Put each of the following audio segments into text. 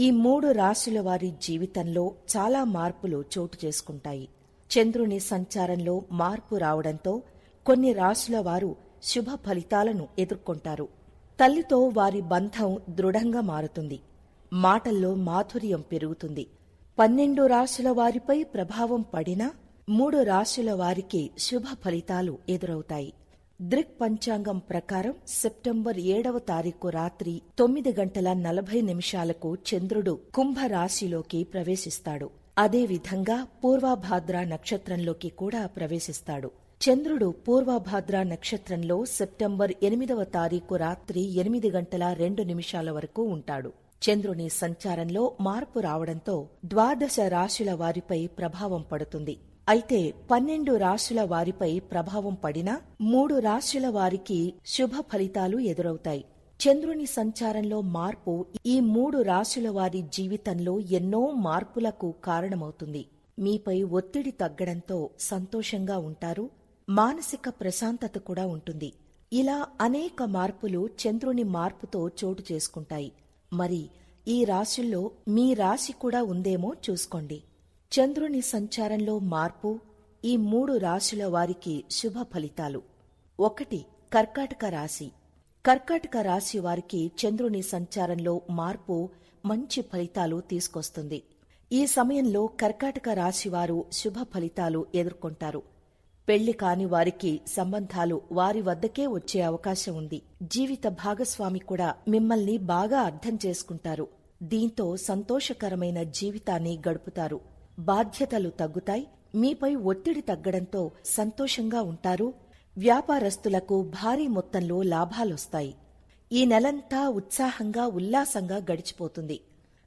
ఈ మూడు రాశుల వారి జీవితంలో చాలా మార్పులు చోటు చేసుకుంటాయి. చంద్రుని సంచారంలో మార్పు రావడంతో కొన్ని రాశుల వారు శుభ ఫలితాలను ఎదుర్కొంటారు. తల్లితో వారి బంధం దృఢంగా మారుతుంది. మాటల్లో మాధుర్యం పెరుగుతుంది. పన్నెండు రాశుల వారిపై ప్రభావం పడినా మూడు రాశుల వారికి శుభ ఫలితాలు ఎదురవుతాయి. దృక్ పంచాంగం ప్రకారం సెప్టెంబర్ ఏడవ తారీఖు రాత్రి తొమ్మిది గంటల నలభై నిమిషాలకు చంద్రుడు కుంభ రాశిలోకి ప్రవేశిస్తాడు అదేవిధంగా పూర్వభాద్ర నక్షత్రంలోకి కూడా ప్రవేశిస్తాడు. చంద్రుడు పూర్వభాద్ర నక్షత్రంలో సెప్టెంబర్ ఎనిమిదవ తారీఖు రాత్రి ఎనిమిది గంటల రెండు నిమిషాల వరకు ఉంటాడు. చంద్రుని సంచారంలో మార్పు రావడంతో ద్వాదశ రాశుల వారిపై ప్రభావం పడుతుంది. అయితే పన్నెండు రాశుల వారిపై ప్రభావం పడినా మూడు రాశుల వారికి శుభ ఫలితాలు ఎదురవుతాయి. చంద్రుని సంచారంలో మార్పు ఈ మూడు రాశుల వారి జీవితంలో ఎన్నో మార్పులకు కారణమవుతుంది. మీపై ఒత్తిడి తగ్గడంతో సంతోషంగా ఉంటారు. మానసిక ప్రశాంతత కూడా ఉంటుంది. ఇలా అనేక మార్పులు చంద్రుని మార్పుతో చోటు చేసుకుంటాయి. మరి ఈ రాశుల్లో మీ రాశి కూడా ఉందేమో చూసుకోండి. చంద్రుని సంచారంలో మార్పు ఈ మూడు రాశుల వారికి శుభ ఫలితాలు. ఒకటి కర్కాటక రాశి. కర్కాటక రాశి వారికి చంద్రుని సంచారంలో మార్పు మంచి ఫలితాలు తీసుకొస్తుంది. ఈ సమయంలో కర్కాటక రాశివారు శుభ ఫలితాలు ఎదుర్కొంటారు. పెళ్ళి కాని వారికి సంబంధాలు వారి వద్దకే వచ్చే అవకాశం ఉంది. జీవిత భాగస్వామి కూడా మిమ్మల్ని బాగా అర్థం చేసుకుంటారు. దీంతో సంతోషకరమైన జీవితాన్ని గడుపుతారు. బాధ్యతలు తగ్గుతాయి మీపై ఒత్తిడి తగ్గడంతో సంతోషంగా ఉంటారు వ్యాపారస్తులకు భారీ మొత్తంలో లాభాలొస్తాయి. ఈ నెలంతా ఉత్సాహంగా ఉల్లాసంగా గడిచిపోతుంది.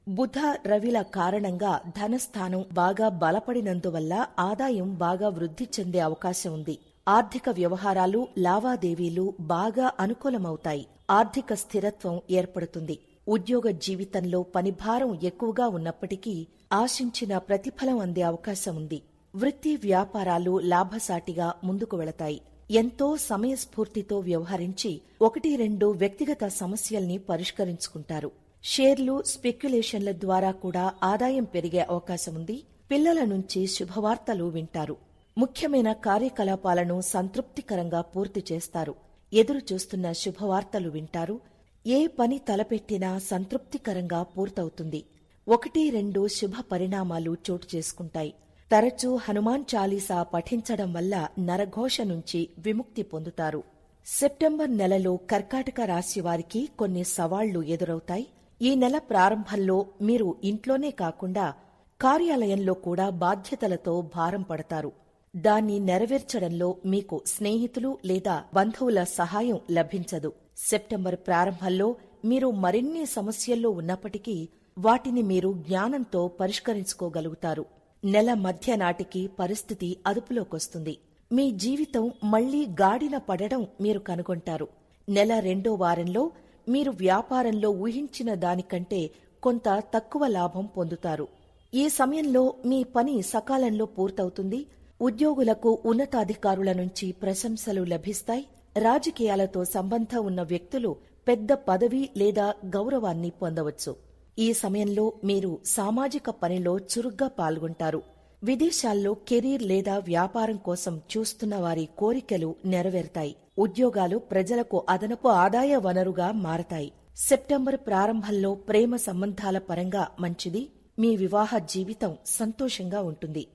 బుధ రవిల కారణంగా ధనస్థానం బాగా బలపడినందువల్ల ఆదాయం బాగా వృద్ధి చెందే అవకాశం ఉంది. ఆర్థిక వ్యవహారాలు లావాదేవీలు బాగా అనుకూలమవుతాయి. ఆర్థిక స్థిరత్వం ఏర్పడుతుంది. ఉద్యోగ జీవితంలో పనిభారం ఎక్కువగా ఉన్నప్పటికీ ఆశించిన ప్రతిఫలం అందే అవకాశం ఉంది. వృత్తి వ్యాపారాలు లాభసాటిగా ముందుకు వెళతాయి. ఎంతో సమయస్ఫూర్తితో వ్యవహరించి ఒకటి రెండు వ్యక్తిగత సమస్యల్ని పరిష్కరించుకుంటారు. షేర్లు స్పెక్యులేషన్ల ద్వారా కూడా ఆదాయం పెరిగే అవకాశం ఉంది. పిల్లల నుంచి శుభవార్తలు వింటారు. ముఖ్యమైన కార్యకలాపాలను సంతృప్తికరంగా పూర్తి చేస్తారు. ఎదురు చూస్తున్న శుభవార్తలు వింటారు. ఏ పని తలపెట్టినా సంతృప్తికరంగా పూర్తవుతుంది. ఒకటి రెండు శుభ పరిణామాలు చోటు చేసుకుంటాయి. తరచూ హనుమాన్ చాలీసా పఠించడం వల్ల నరఘోష నుంచి విముక్తి పొందుతారు. సెప్టెంబర్ నెలలో కర్కాటక రాశి వారికి కొన్ని సవాళ్ళు ఎదురవుతాయి. ఈ నెల ప్రారంభంలో మీరు ఇంట్లోనే కాకుండా కార్యాలయంలో కూడా బాధ్యతలతో భారం పడతారు. దాన్ని నెరవేర్చడంలో మీకు స్నేహితులు లేదా బంధువుల సహాయం లభించదు. సెప్టెంబర్ ప్రారంభంలో మీరు మరిన్ని సమస్యల్లో ఉన్నప్పటికీ వాటిని మీరు జ్ఞానంతో పరిష్కరించుకోగలుగుతారు. నెల మధ్య నాటికి పరిస్థితి అదుపులోకొస్తుంది. మీ జీవితం మళ్ళీ గాడిన పడడం మీరు కనుగొంటారు. నెల రెండో వారంలో మీరు వ్యాపారంలో ఊహించిన దానికంటే కొంత తక్కువ లాభం పొందుతారు. ఈ సమయంలో మీ పని సకాలంలో పూర్తవుతుంది. ఉద్యోగులకు ఉన్నతాధికారుల నుంచి ప్రశంసలు లభిస్తాయి. రాజకీయాలతో సంబంధం ఉన్న వ్యక్తులు పెద్ద పదవి లేదా గౌరవాన్ని పొందవచ్చు. ఈ సమయంలో మీరు సామాజిక పనిలో చురుగ్గా పాల్గొంటారు. విదేశాల్లో కెరీర్ లేదా వ్యాపారం కోసం చూస్తున్న వారి కోరికలు నెరవేరుతాయి. ఉద్యోగాలు ప్రజలకు అదనపు ఆదాయ వనరుగా మారతాయి. సెప్టెంబర్ ప్రారంభంలో ప్రేమ సంబంధాల పరంగా మంచిది. మీ వివాహ జీవితం సంతోషంగా ఉంటుంది.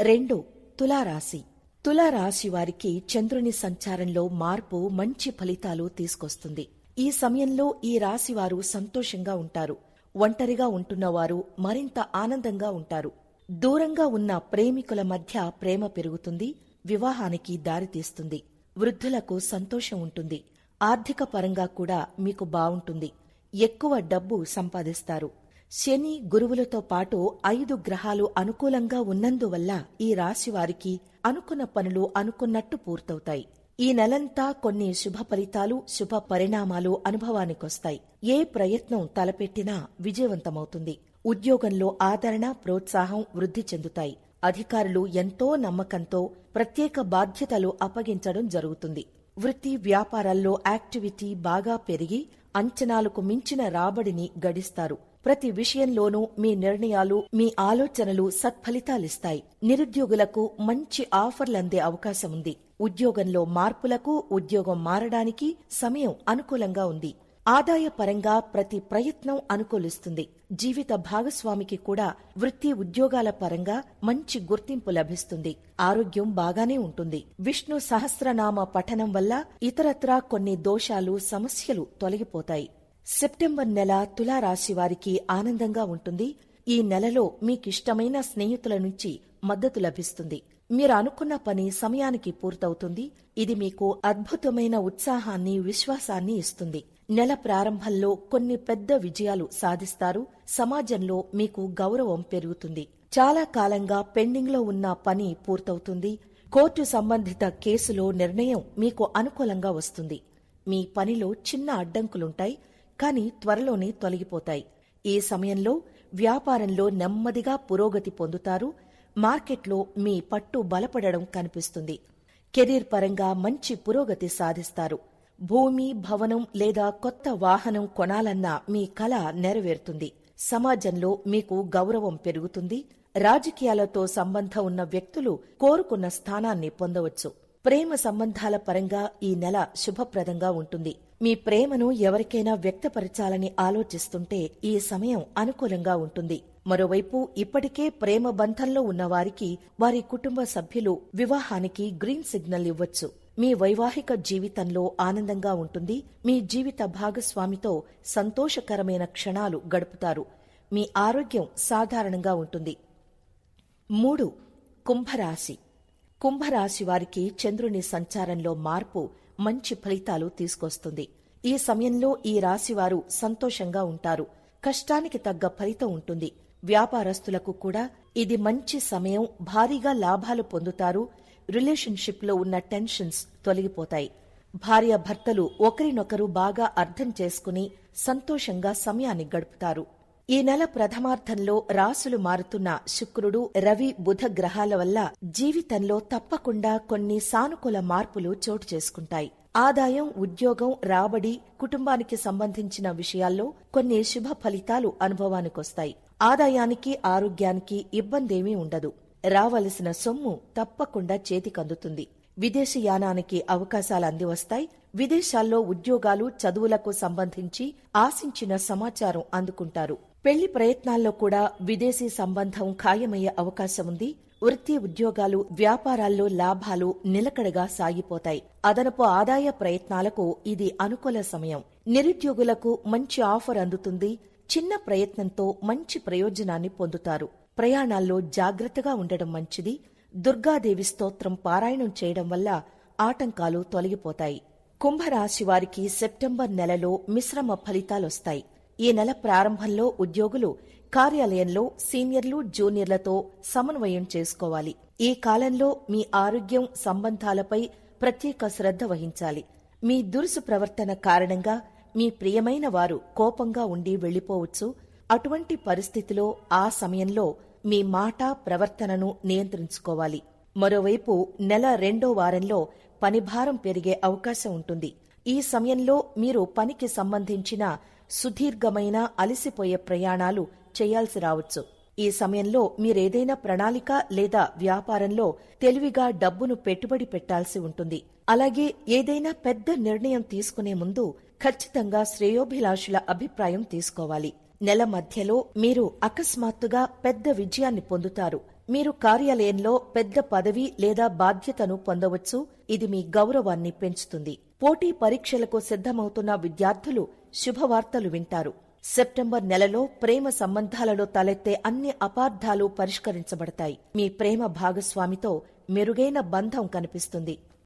రెండు తులారాశి. తులారాశి వారికి చంద్రుని సంచారంలో మార్పు మంచి ఫలితాలు తీసుకొస్తుంది. ఈ సమయంలో ఈ రాశివారు సంతోషంగా ఉంటారు. ఒంటరిగా ఉంటున్నవారు మరింత ఆనందంగా ఉంటారు. దూరంగా ఉన్న ప్రేమికుల మధ్య ప్రేమ పెరుగుతుంది వివాహానికి దారితీస్తుంది వృద్ధులకు సంతోషం ఉంటుంది. ఆర్థిక పరంగా కూడా మీకు బావుంటుంది. ఎక్కువ డబ్బు సంపాదిస్తారు. శని గురువులతో పాటు ఐదు గ్రహాలు అనుకూలంగా ఉన్నందువల్ల ఈ రాశి వారికి అనుకున్న పనులు అనుకున్నట్టు పూర్తవుతాయి. ఈ నెలంతా కొన్ని శుభ ఫలితాలు శుభ పరిణామాలు అనుభవానికొస్తాయి. ఏ ప్రయత్నం తలపెట్టినా విజయవంతమవుతుంది. ఉద్యోగంలో ఆదరణ ప్రోత్సాహం వృద్ధి చెందుతాయి. అధికారులు ఎంతో నమ్మకంతో ప్రత్యేక బాధ్యతలు అప్పగించడం జరుగుతుంది. వృత్తి వ్యాపారాల్లో యాక్టివిటీ బాగా పెరిగి అంచనాలకు మించిన రాబడిని గడిస్తారు. ప్రతి విషయంలోనూ మీ నిర్ణయాలు మీ ఆలోచనలు సత్ఫలితాలిస్తాయి. నిరుద్యోగులకు మంచి ఆఫర్లందే అవకాశం ఉంది ఉద్యోగంలో మార్పులకు ఉద్యోగం మారడానికి సమయం అనుకూలంగా ఉంది. ఆదాయ పరంగా ప్రతి ప్రయత్నం అనుకూలిస్తుంది. జీవిత భాగస్వామికి కూడా వృత్తి ఉద్యోగాల పరంగా మంచి గుర్తింపు లభిస్తుంది. ఆరోగ్యం బాగానే ఉంటుంది. విష్ణు సహస్రనామ పఠనం వల్ల ఇతరత్రా కొన్ని దోషాలు సమస్యలు తొలగిపోతాయి. సెప్టెంబర్ నెల తులారాశి వారికి ఆనందంగా ఉంటుంది. ఈ నెలలో మీకిష్టమైన స్నేహితుల నుంచి మద్దతు లభిస్తుంది. మీరు అనుకున్న పని సమయానికి పూర్తవుతుంది. ఇది మీకు అద్భుతమైన ఉత్సాహాన్ని విశ్వాసాన్ని ఇస్తుంది. నెల ప్రారంభంలో కొన్ని పెద్ద విజయాలు సాధిస్తారు. సమాజంలో మీకు గౌరవం పెరుగుతుంది. చాలా కాలంగా పెండింగ్లో ఉన్న పని పూర్తవుతుంది. కోర్టు సంబంధిత కేసులో నిర్ణయం మీకు అనుకూలంగా వస్తుంది. మీ పనిలో చిన్న అడ్డంకులుంటాయి కానీ త్వరలోనే తొలగిపోతాయి. ఈ సమయంలో వ్యాపారంలో నెమ్మదిగా పురోగతి పొందుతారు. మార్కెట్లో మీ పట్టు బలపడడం కనిపిస్తుంది. కెరీర్ పరంగా మంచి పురోగతి సాధిస్తారు. భూమి భవనం లేదా కొత్త వాహనం కొనాలన్న మీ కల నెరవేరుతుంది. సమాజంలో మీకు గౌరవం పెరుగుతుంది. రాజకీయాలతో సంబంధం ఉన్న వ్యక్తులు కోరుకున్న స్థానాన్ని పొందవచ్చు. ప్రేమ సంబంధాల పరంగా ఈ నెల శుభప్రదంగా ఉంటుంది. మీ ప్రేమను ఎవరికైనా వ్యక్తపరచాలని ఆలోచిస్తుంటే ఈ సమయం అనుకూలంగా ఉంటుంది. మరోవైపు ఇప్పటికే ప్రేమ బంధంలో ఉన్న వారికి వారి కుటుంబ సభ్యులు వివాహానికి గ్రీన్ సిగ్నల్ ఇవ్వచ్చు. మీ వైవాహిక జీవితంలో ఆనందంగా ఉంటుంది. మీ జీవిత భాగస్వామితో సంతోషకరమైన క్షణాలు గడుపుతారు. మీ ఆరోగ్యం సాధారణంగా ఉంటుంది. మూడు కుంభరాశి. కుంభరాశి వారికి చంద్రుని సంచారంలో మార్పు మంచి ఫలితాలు తీసుకొస్తుంది. ఈ సమయంలో ఈ రాశివారు సంతోషంగా ఉంటారు. కష్టానికి తగ్గ ఫలితం ఉంటుంది. వ్యాపారస్తులకు కూడా ఇది మంచి సమయం. భారీగా లాభాలు పొందుతారు. రిలేషన్షిప్లో ఉన్న టెన్షన్స్ తొలగిపోతాయి. భార్యాభర్తలు ఒకరినొకరు బాగా అర్థం చేసుకుని సంతోషంగా సమయాన్ని గడుపుతారు. ఈ నెల ప్రథమార్థంలో రాసులు మారుతున్న శుక్రుడు రవి బుధ గ్రహాల వల్ల జీవితంలో తప్పకుండా కొన్ని సానుకూల మార్పులు చోటు చేసుకుంటాయి. ఆదాయం ఉద్యోగం రాబడి కుటుంబానికి సంబంధించిన విషయాల్లో కొన్ని శుభ ఫలితాలు అనుభవానికొస్తాయి. ఆదాయానికి ఆరోగ్యానికి ఇబ్బందేమీ ఉండదు. రావలసిన సొమ్ము తప్పకుండా చేతికందుతుంది. విదేశీయానానికి అవకాశాలు అందివస్తాయి విదేశాల్లో ఉద్యోగాలు చదువులకు సంబంధించి ఆశించిన సమాచారం అందుకుంటారు. పెళ్ళి ప్రయత్నాల్లో కూడా విదేశీ సంబంధం ఖాయమయ్యే అవకాశం ఉంది వృత్తి ఉద్యోగాలు వ్యాపారాల్లో లాభాలు నిలకడగా సాగిపోతాయి. అదనపు ఆదాయ ప్రయత్నాలకు ఇది అనుకూల సమయం. నిరుద్యోగులకు మంచి ఆఫర్ అందుతుంది. చిన్న ప్రయత్నంతో మంచి ప్రయోజనాన్ని పొందుతారు. ప్రయాణాల్లో జాగ్రత్తగా ఉండడం మంచిది. దుర్గాదేవి స్తోత్రం పారాయణం చేయడం వల్ల ఆటంకాలు తొలగిపోతాయి. కుంభరాశి వారికి సెప్టెంబర్ నెలలో మిశ్రమ ఫలితాలొస్తాయి. ఈ నెల ప్రారంభంలో ఉద్యోగులు కార్యాలయంలో సీనియర్లు జూనియర్లతో సమన్వయం చేసుకోవాలి. ఈ కాలంలో మీ ఆరోగ్యం సంబంధాలపై ప్రత్యేక శ్రద్ధ వహించాలి. మీ దురుసు ప్రవర్తన కారణంగా మీ ప్రియమైన వారు కోపంగా ఉండి వెళ్ళిపోవచ్చు అటువంటి పరిస్థితిలో ఆ సమయంలో మీ మాట ప్రవర్తనను నియంత్రించుకోవాలి. మరోవైపు నెల రెండో వారంలో పనిభారం పెరిగే అవకాశం ఉంటుంది. ఈ సమయంలో మీరు పనికి సంబంధించిన సుదీర్ఘమైన అలసిపోయే ప్రయాణాలు చేయాల్సి రావచ్చు. ఈ సమయంలో మీరేదైనా ప్రణాళిక లేదా వ్యాపారంలో తెలివిగా డబ్బును పెట్టుబడి పెట్టాల్సి ఉంటుంది. అలాగే ఏదైనా పెద్ద నిర్ణయం తీసుకునే ముందు ఖచ్చితంగా శ్రేయోభిలాషుల అభిప్రాయం తీసుకోవాలి. నెల మధ్యలో మీరు అకస్మాత్తుగా పెద్ద విజయాన్ని పొందుతారు. మీరు కార్యాలయంలో పెద్ద పదవి లేదా బాధ్యతను పొందవచ్చు. ఇది మీ గౌరవాన్ని పెంచుతుంది. పోటీ పరీక్షలకు సిద్ధమవుతున్న విద్యార్థులు శుభవార్తలు వింటారు. సెప్టెంబర్ నెలలో ప్రేమ సంబంధాలలో తలెత్తే అన్ని అపార్థాలు పరిష్కరించబడతాయి. మీ ప్రేమ భాగస్వామితో మెరుగైన బంధం కనిపిస్తుంది.